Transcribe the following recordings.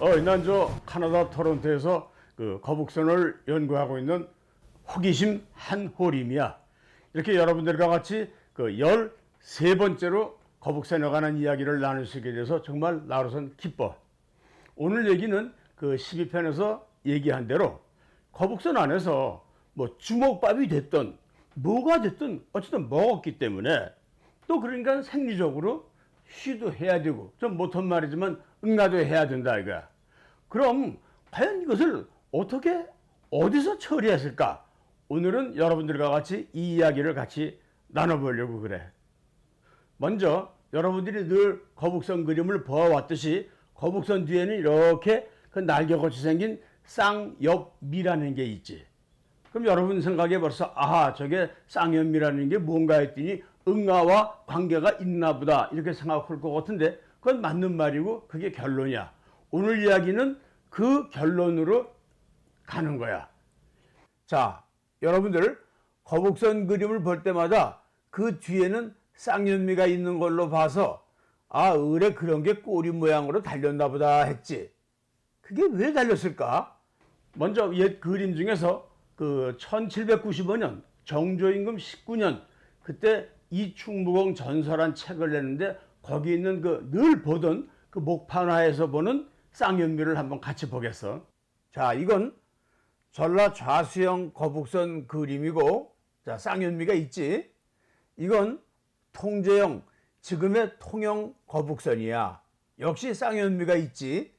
어, 난저 카나다 토론토에서 그 거북선을 연구하고 있는 호기심 한호림이야. 이렇게 여러분들과 같이 그 13번째로 거북선에 관한 이야기를 나눌 수 있게 돼서 정말 나로선 기뻐. 오늘 얘기는 그 12편에서 얘기한 대로 거북선 안에서 뭐 주먹밥이 됐든 뭐가 됐든 어쨌든 먹었기 때문에 또 그러니까 생리적으로 쉬도 해야 되고 좀 못한 말이지만 응가도 해야 된다 이거야. 그럼 과연 이것을 어떻게 어디서 처리했을까? 오늘은 여러분들과 같이 이 이야기를 같이 나눠보려고 그래. 먼저 여러분들이 늘 거북선 그림을 보아왔듯이 거북선 뒤에는 이렇게 그 날개같이 생긴 쌍엽미라는 게 있지. 그럼 여러분 생각에 벌써 아하 저게 쌍엽미라는 게 뭔가 했더니 응아와 관계가 있나 보다 이렇게 생각할 것 같은데 그건 맞는 말이고 그게 결론이야. 오늘 이야기는 그 결론으로 가는 거야. 자, 여러분들 거북선 그림을 볼 때마다 그 뒤에는 쌍연미가 있는 걸로 봐서 아, 의뢰 그런 게 꼬리 모양으로 달렸나 보다 했지. 그게 왜 달렸을까? 먼저 옛 그림 중에서 그 1795년 정조임금 19년 그때 이충무공 전설한 책을 내는데 거기 있는 그 늘 보던 그 목판화에서 보는 쌍연미를 한번 같이 보겠어. 자, 이건 전라 좌수형 거북선 그림이고 자, 쌍연미가 있지. 이건 통제형 지금의 통영 거북선이야. 역시 쌍연미가 있지.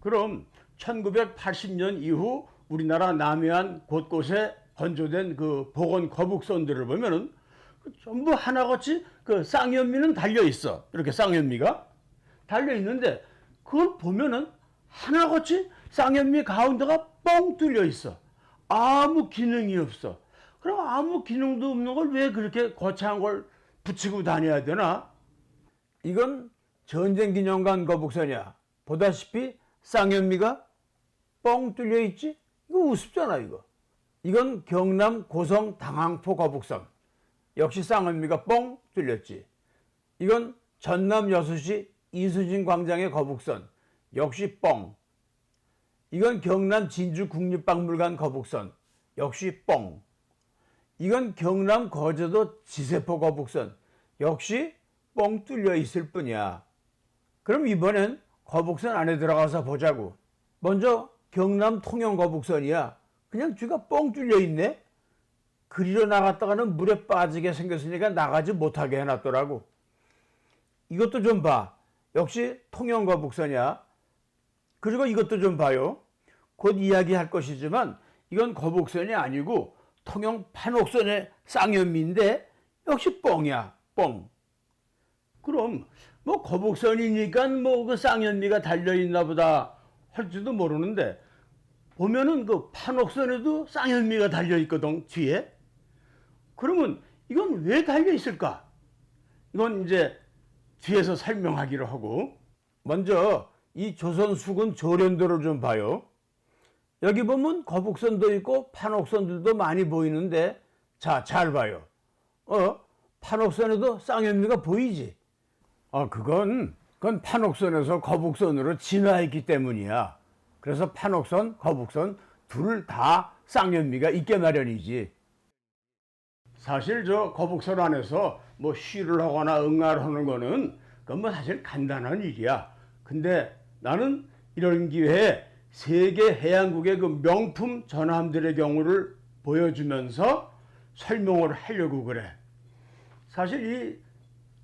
그럼 1980년 이후 우리나라 남해안 곳곳에 건조된 그 복원 거북선들을 보면은 그 전부 하나같이 그 쌍연미는 달려 있어. 이렇게 쌍연미가 달려 있는데 그걸 보면은 하나같이 쌍연미 가운데가 뻥 뚫려 있어. 아무 기능이 없어. 그럼 아무 기능도 없는 걸 왜 그렇게 거창한 걸 붙이고 다녀야 되나? 이건 전쟁 기념관 거북선이야. 보다시피 쌍연미가 뻥 뚫려 있지? 이거 우습잖아, 이거. 이건 경남 고성 당항포 거북선. 역시 쌍연미가 뻥 뚫렸지. 이건 전남 여수시 이수진 광장의 거북선. 역시 뻥. 이건 경남 진주 국립박물관 거북선. 역시 뻥. 이건 경남 거제도 지세포 거북선. 역시 뻥 뚫려 있을 뿐이야. 그럼 이번엔 거북선 안에 들어가서 보자고. 먼저 경남 통영 거북선이야. 그냥 쥐가 뻥 뚫려 있네. 그리로 나갔다가는 물에 빠지게 생겼으니까 나가지 못하게 해놨더라고. 이것도 좀 봐. 역시 통영 거북선이야. 그리고 이것도 좀 봐요. 곧 이야기할 것이지만 이건 거북선이 아니고 통영 판옥선의 쌍연미인데 역시 뻥이야. 뻥. 그럼 뭐 거북선이니까 뭐 그 쌍연미가 달려 있나 보다 할지도 모르는데 보면은 그 판옥선에도 쌍연미가 달려 있거든 뒤에. 그러면 이건 왜 달려 있을까? 이건 이제 뒤에서 설명하기로 하고 먼저 이 조선 수군 조련도를 좀 봐요. 여기 보면 거북선도 있고 판옥선들도 많이 보이는데 자, 잘 봐요. 어? 판옥선에도 쌍연미가 보이지? 아, 그건 그건 판옥선에서 거북선으로 진화했기 때문이야. 그래서 판옥선, 거북선 둘 다 쌍연미가 있게 마련이지. 사실 저 거북선 안에서 뭐 쉬를 하거나 응아를 하는 거는 그건 뭐 사실 간단한 일이야. 근데 나는 이런 기회에 세계 해양국의 그 명품 전함들의 경우를 보여주면서 설명을 하려고 그래. 사실 이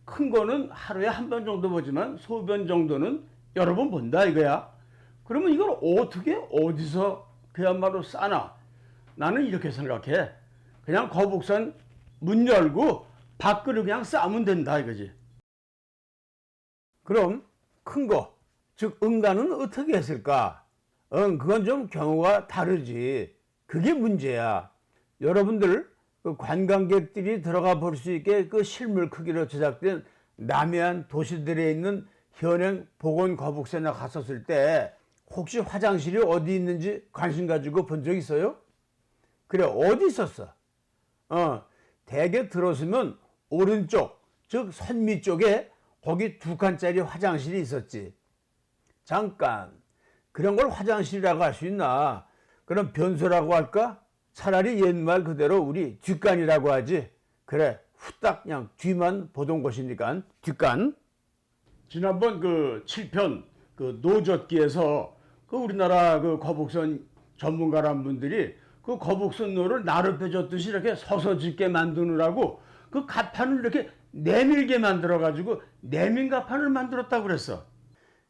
큰 거는 하루에 한 번 정도 보지만 소변 정도는 여러 번 본다 이거야. 그러면 이걸 어떻게 어디서 그야말로 싸나? 나는 이렇게 생각해. 그냥 거북선 문 열고 밖으로 그냥 싸면 된다 이거지. 그럼 큰 거, 즉 응가는 어떻게 했을까? 응, 그건 좀 경우가 다르지. 그게 문제야. 여러분들 그 관광객들이 들어가 볼 수 있게 그 실물 크기로 제작된 남해안 도시들에 있는 현행 보건 거북선에 갔었을 때 혹시 화장실이 어디 있는지 관심 가지고 본 적 있어요? 그래 어디 있었어? 어 대개 들어서면 오른쪽 즉 선미 쪽에 거기 두 칸짜리 화장실이 있었지. 잠깐 그런 걸 화장실이라고 할 수 있나? 그럼 변소라고 할까? 차라리 옛말 그대로 우리 뒷간이라고 하지. 그래, 후딱 그냥 뒤만 보던 곳이니까 뒷간. 지난번 그 7편 그 노젓기에서 그 우리나라 그 거북선 전문가란 분들이 그 거북선로를 나르펴줬듯이 이렇게 서서 짓게 만드느라고 그 가판을 이렇게 내밀게 만들어 가지고 내민 가판을 만들었다고 그랬어.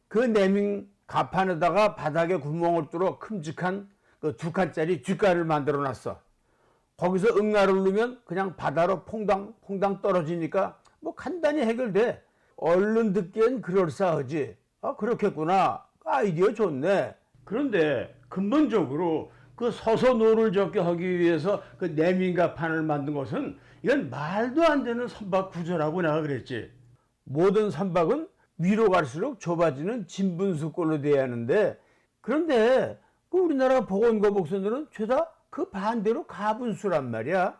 그 내민 가판에다가 바닥에 구멍을 뚫어 큼직한 그 두 칸짜리 뒷간을 만들어 놨어. 거기서 응아를 넣으면 그냥 바다로 퐁당 퐁당 떨어지니까 뭐 간단히 해결돼. 얼른 듣기엔 그럴싸하지. 아 그렇겠구나. 아이디어 좋네. 그런데 근본적으로 그 서서 노를 적게 하기 위해서 그 내민가판을 만든 것은 이건 말도 안 되는 선박 구조라고 내가 그랬지. 모든 선박은 위로 갈수록 좁아지는 진분수꼴로 돼야 하는데 그런데 그 우리나라 보건거북선들은 죄다 그 반대로 가분수란 말이야.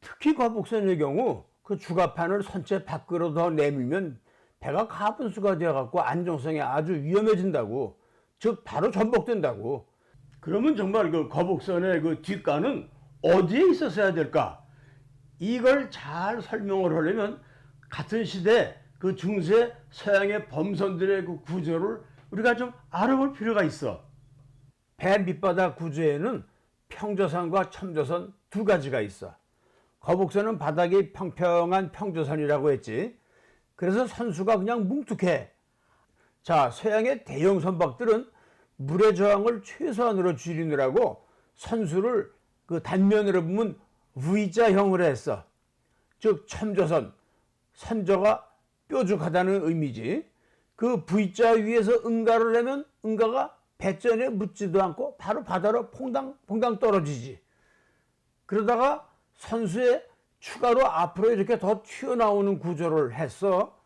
특히 거북선의 경우 그 주가판을 선체 밖으로 더 내밀면 배가 가분수가 되어갖고 안정성이 아주 위험해진다고. 즉 바로 전복된다고. 그러면 정말 그 거북선의 그 뒷간은 어디에 있었어야 될까? 이걸 잘 설명을 하려면 같은 시대 그 중세 서양의 범선들의 그 구조를 우리가 좀 알아볼 필요가 있어. 배 밑바닥 구조에는 평저선과 첨저선 두 가지가 있어. 거북선은 바닥이 평평한 평저선이라고 했지. 그래서 선수가 그냥 뭉툭해. 자, 서양의 대형 선박들은 물의 저항을 최소한으로 줄이느라고 선수를 그 단면으로 보면 V자형으로 했어. 즉 첨저선, 선저가 뾰족하다는 의미지. 그 V자 위에서 응가를 내면 응가가 배전에 묻지도 않고 바로 바다로 퐁당 퐁당 떨어지지. 그러다가 선수의 추가로 앞으로 이렇게 더 튀어나오는 구조를 했어.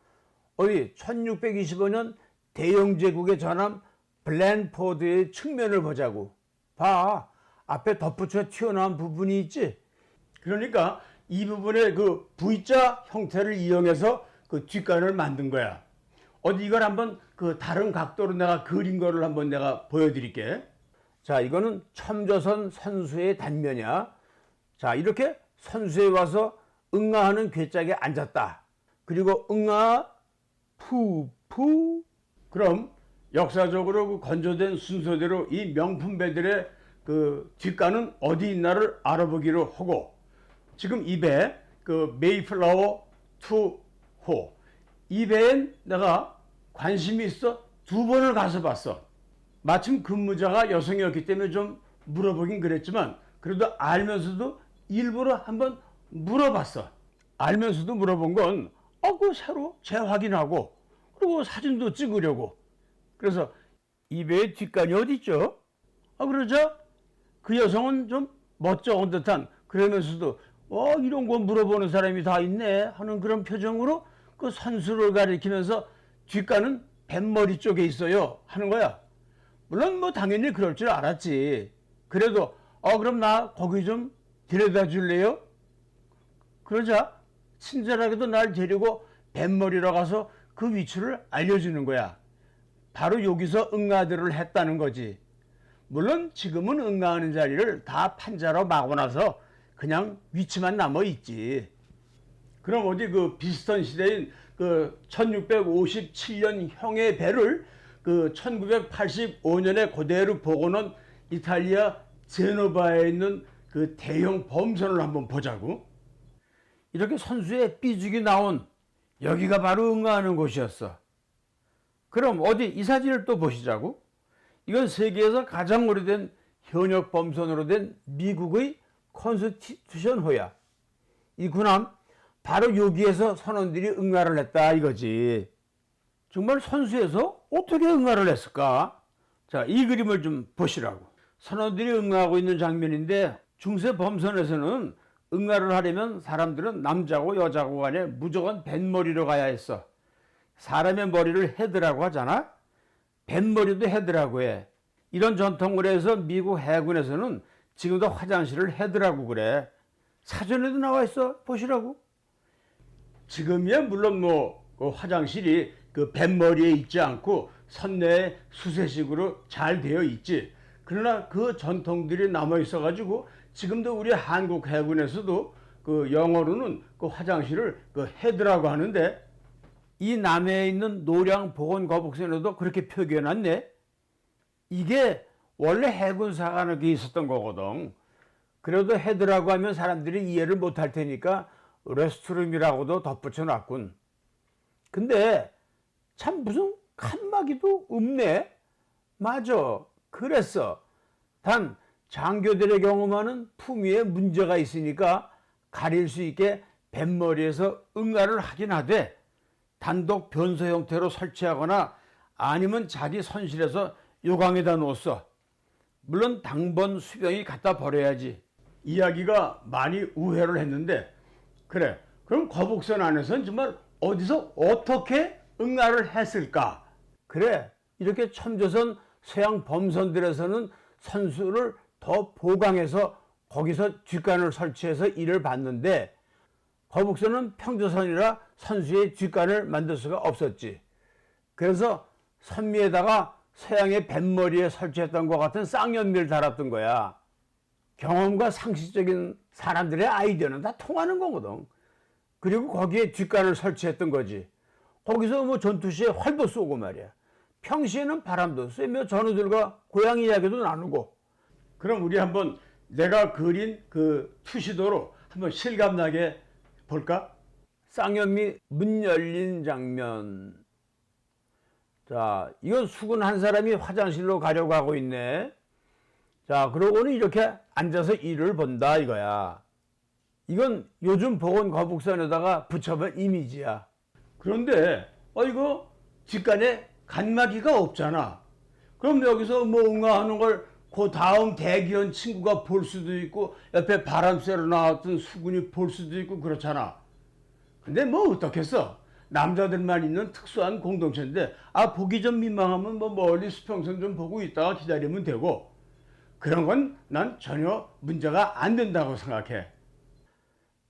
어디 1625년 대영 제국의 전함 블랜포드의 측면을 보자고. 봐. 앞에 덧붙여 튀어나온 부분이 있지. 그러니까 이 부분의 그 V자 형태를 이용해서 그 뒷간을 만든 거야. 어디 이걸 한번 그 다른 각도로 내가 그린 거를 한번 내가 보여드릴게. 자, 이거는 첨저선 선수의 단면이야. 자, 이렇게 선수에 와서 응아하는 괴짝에 앉았다. 그리고 응아 푸 푸 그럼 역사적으로 그 건조된 순서대로 이 명품 배들의 그 뒷간은 어디 있나를 알아보기로 하고 지금 이 배 그 메이플라워 2호 이 배엔 내가 관심이 있어 두 번을 가서 봤어. 마침 근무자가 여성이었기 때문에 좀 물어보긴 그랬지만 그래도 알면서도 일부러 한번 물어봤어. 알면서도 물어본 건 어, 그 새로 재확인하고 그리고 사진도 찍으려고. 그래서 이 배의 뒷간이 어디 있죠? 아 그러자 그 여성은 좀 멋쩍은 듯한 그러면서도 어 이런 거 물어보는 사람이 다 있네 하는 그런 표정으로 그 선수를 가리키면서 뒷간은 뱃머리 쪽에 있어요 하는 거야. 물론 뭐 당연히 그럴 줄 알았지. 그래도 어 그럼 나 거기 좀 데려다 줄래요? 그러자 친절하게도 날 데리고 뱃머리로 가서 그 위치를 알려주는 거야. 바로 여기서 응아들을 했다는 거지. 물론 지금은 응아하는 자리를 다 판자로 막고 나서 그냥 위치만 남아 있지. 그럼 어디 그 비슷한 시대인 그 1657년 형의 배를 그 1985년에 그대로 복원한 이탈리아 제노바에 있는 그 대형 범선을 한번 보자고. 이렇게 선수의 삐죽이 나온 여기가 바로 응아하는 곳이었어. 그럼 어디 이 사진을 또 보시자고. 이건 세계에서 가장 오래된 현역 범선으로 된 미국의 컨스티튜션 호야. 이 군함 바로 여기에서 선원들이 응아를 했다 이거지. 정말 선수에서 어떻게 응아를 했을까? 자, 이 그림을 좀 보시라고. 선원들이 응아하고 있는 장면인데 중세 범선에서는 응아를 하려면 사람들은 남자고 여자고 간에 무조건 뱃머리로 가야 했어. 사람의 머리를 헤드라고 하잖아. 뱃머리도 헤드라고 해. 이런 전통을 해서 미국 해군에서는 지금도 화장실을 헤드라고 그래. 사전에도 나와 있어. 보시라고. 지금이야 물론 뭐 그 화장실이 그 뱃머리에 있지 않고 선내에 수세식으로 잘 되어 있지. 그러나 그 전통들이 남아 있어 가지고 지금도 우리 한국 해군에서도 그 영어로는 그 화장실을 그 헤드라고 하는데 이 남해에 있는 노량 보건 거북선에도 그렇게 표기해놨네. 이게 원래 해군사관에 있었던 거거든. 그래도 헤드라고 하면 사람들이 이해를 못할 테니까 레스트룸이라고도 덧붙여놨군. 근데 참 무슨 칸막이도 없네. 맞아. 그랬어. 단 장교들의 경우만은 품위에 문제가 있으니까 가릴 수 있게 뱃머리에서 응가를 하긴 하되 단독 변소 형태로 설치하거나 아니면 자기 선실에서 요강에다 놓았어. 물론 당번 수병이 갖다 버려야지. 이야기가 많이 우회를 했는데 그래 그럼 거북선 안에서는 정말 어디서 어떻게 응가를 했을까? 그래 이렇게 첨조선 서양 범선들에서는 선수를 더 보강해서 거기서 뒷간을 설치해서 일을 받는데 거북선은 평조선이라 선수의 뒷간을 만들 수가 없었지. 그래서 선미에다가 서양의 뱃머리에 설치했던 것 같은 쌍연미를 달았던 거야. 경험과 상식적인 사람들의 아이디어는 다 통하는 거거든. 그리고 거기에 뒷간을 설치했던 거지. 거기서 뭐 전투 시에 활도 쏘고 말이야. 평시에는 바람도 쐬며 전우들과 고향 이야기도 나누고. 그럼 우리 한번 내가 그린 그 투시도로 한번 실감나게 볼까? 쌍연미 문 열린 장면. 자, 이건 수군 한 사람이 화장실로 가려고 하고 있네. 자, 그러고는 이렇게 앉아서 일을 본다 이거야. 이건 요즘 보건 거북선에다가 붙여본 이미지야. 그런데 어 이거 뒷간에 간마기가 없잖아. 그럼 여기서 뭐 응아하는 걸 그 다음 대기원 친구가 볼 수도 있고 옆에 바람 쐬러 나왔던 수군이 볼 수도 있고 그렇잖아. 근데 뭐 어떻겠어? 남자들만 있는 특수한 공동체인데 아 보기 좀 민망하면 뭐 멀리 수평선 좀 보고 있다가 기다리면 되고 그런 건 난 전혀 문제가 안 된다고 생각해.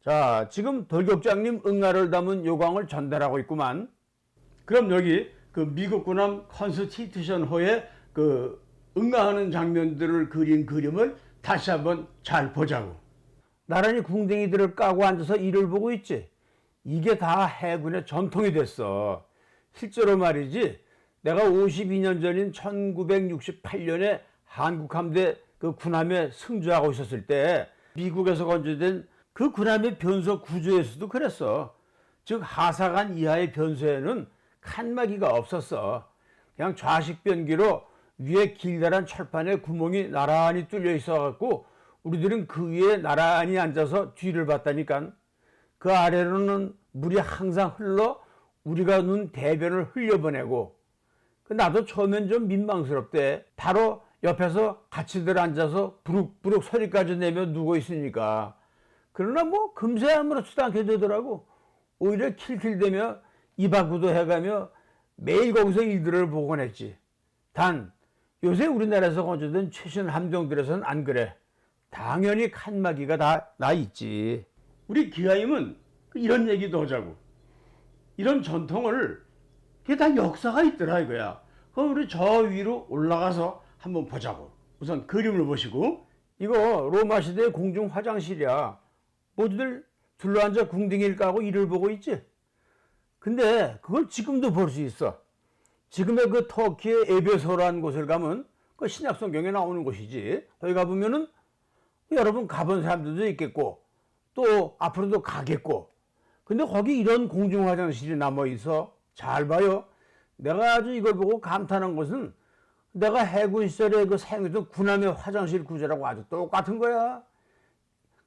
자, 지금 돌격장님 응아를 담은 요광을 전달하고 있구만. 그럼 여기 그 미국 군함 컨스티튜션 호의 그 응가하는 장면들을 그린 그림을 다시 한번 잘 보자고. 나란히 궁뎅이들을 까고 앉아서 일을 보고 있지. 이게 다 해군의 전통이 됐어. 실제로 말이지. 내가 52년 전인 1968년에 한국 함대 그 군함에 승조하고 있었을 때 미국에서 건조된 그 군함의 변소 구조에서도 그랬어. 즉 하사관 이하의 변소에는 칸막이가 없었어. 그냥 좌식 변기로 위에 길다란 철판에 구멍이 나란히 뚫려 있어갖고 우리들은 그 위에 나란히 앉아서 뒤를 봤다니까. 그 아래로는 물이 항상 흘러 우리가 눈 대변을 흘려보내고 그 나도 처음엔 좀 민망스럽대. 바로 옆에서 같이들 앉아서 부룩부룩 소리까지 내며 누워 있으니까. 그러나 뭐 금세 아무렇지도 않게 되더라고. 오히려 킬킬대며 이바구도 해가며 매일 거기서 일들을 보곤 했지. 단 요새 우리나라에서 건조된 최신 함정들에서는 안 그래. 당연히 칸막이가 다 나 있지. 우리 기아임은 그 이런 얘기도 하자고. 이런 전통을 그게 다 역사가 있더라 이거야. 그럼 우리 저 위로 올라가서 한번 보자고. 우선 그림을 보시고 이거 로마 시대 공중 화장실이야. 모두들 둘러앉아 궁둥이를 까고 이를 보고 있지. 근데 그걸 지금도 볼 수 있어. 지금의 그 터키의 에베소라는 곳을 가면 그 신약 성경에 나오는 곳이지. 거기 가보면은 여러분 가본 사람들도 있겠고 또 앞으로도 가겠고. 근데 거기 이런 공중 화장실이 남아 있어. 잘 봐요. 내가 아주 이걸 보고 감탄한 것은 내가 해군 시절에 그 사용했던 군함의 화장실 구조라고 아주 똑같은 거야.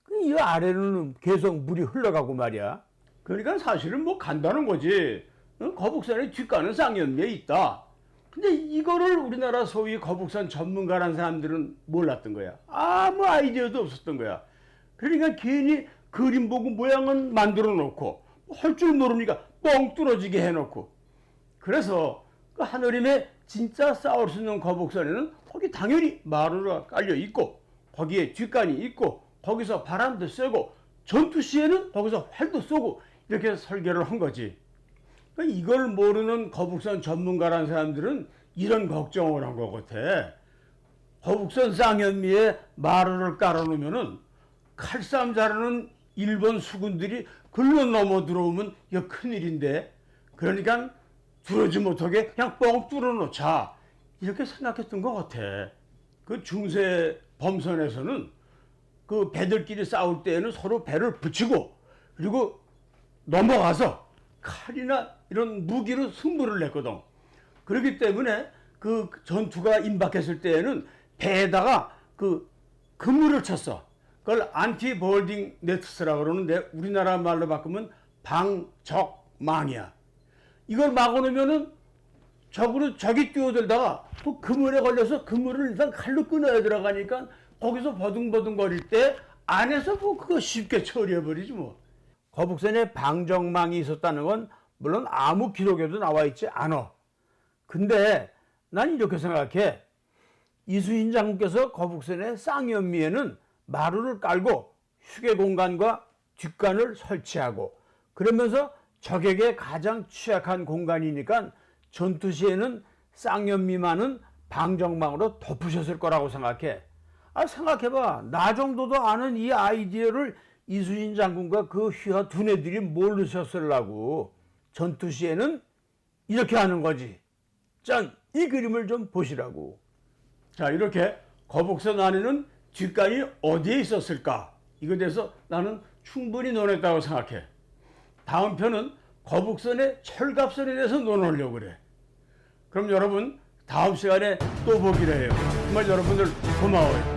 그이 아래로는 계속 물이 흘러가고 말이야. 그러니까 사실은 뭐 간다는 거지. 어? 거북선의 뒷가는 쌍연미에 있다. 근데 이거를 우리나라 소위 거북선 전문가란 사람들은 몰랐던 거야. 아무 아이디어도 없었던 거야. 그러니까 괜히 그림 보고 모양은 만들어 놓고 할 줄 모르니까 뻥 뚫어지게 해놓고. 그래서 그 하늘임에 진짜 싸울 수 있는 거북선에는 거기 당연히 마루가 깔려 있고 거기에 뒷간이 있고 거기서 바람도 쐬고 전투 시에는 거기서 활도 쏘고 이렇게 설계를 한 거지. 그러니까 이걸 모르는 거북선 전문가라는 사람들은 이런 걱정을 한 것 같아. 거북선 쌍현미에 마루를 깔아놓으면은 칼싸움 잘하는 일본 수군들이 글로 넘어 들어오면 이거 큰일인데 그러니까 들어오지 못하게 그냥 뻥 뚫어놓자 이렇게 생각했던 것 같아. 그 중세 범선에서는 그 배들끼리 싸울 때에는 서로 배를 붙이고 그리고 넘어가서 칼이나 이런 무기로 승부를 냈거든. 그렇기 때문에 그 전투가 임박했을 때에는 배에다가 그 그물을 쳤어. 그걸 안티 볼딩 네트스라고 그러는데 우리나라 말로 바꾸면 방적망이야. 이걸 막아놓으면은 적으로 적이 뛰어들다가 그 그물에 걸려서 그물을 일단 칼로 끊어야 들어가니까 거기서 버둥버둥거릴 때 안에서 뭐 그거 쉽게 처리해버리지 뭐. 거북선에 방정망이 있었다는 건 물론 아무 기록에도 나와 있지 않아. 근데 난 이렇게 생각해. 이수신 장군께서 거북선의 쌍연미에는 마루를 깔고 휴게 공간과 뒷간을 설치하고 그러면서 적에게 가장 취약한 공간이니까 전투 시에는 쌍연미만은 방정망으로 덮으셨을 거라고 생각해. 아 생각해봐. 나 정도도 아는 이 아이디어를 이수신 장군과 그 휘하 두뇌들이 모르셨을라고. 전투 시에는 이렇게 하는 거지. 짠! 이 그림을 좀 보시라고. 자, 이렇게 거북선 안에는 뒷간이 어디에 있었을까? 이거에 대해서 나는 충분히 논했다고 생각해. 다음 편은 거북선의 철갑선에 대해서 논하려고 그래. 그럼 여러분, 다음 시간에 또 보기로 해요. 정말 여러분들 고마워요.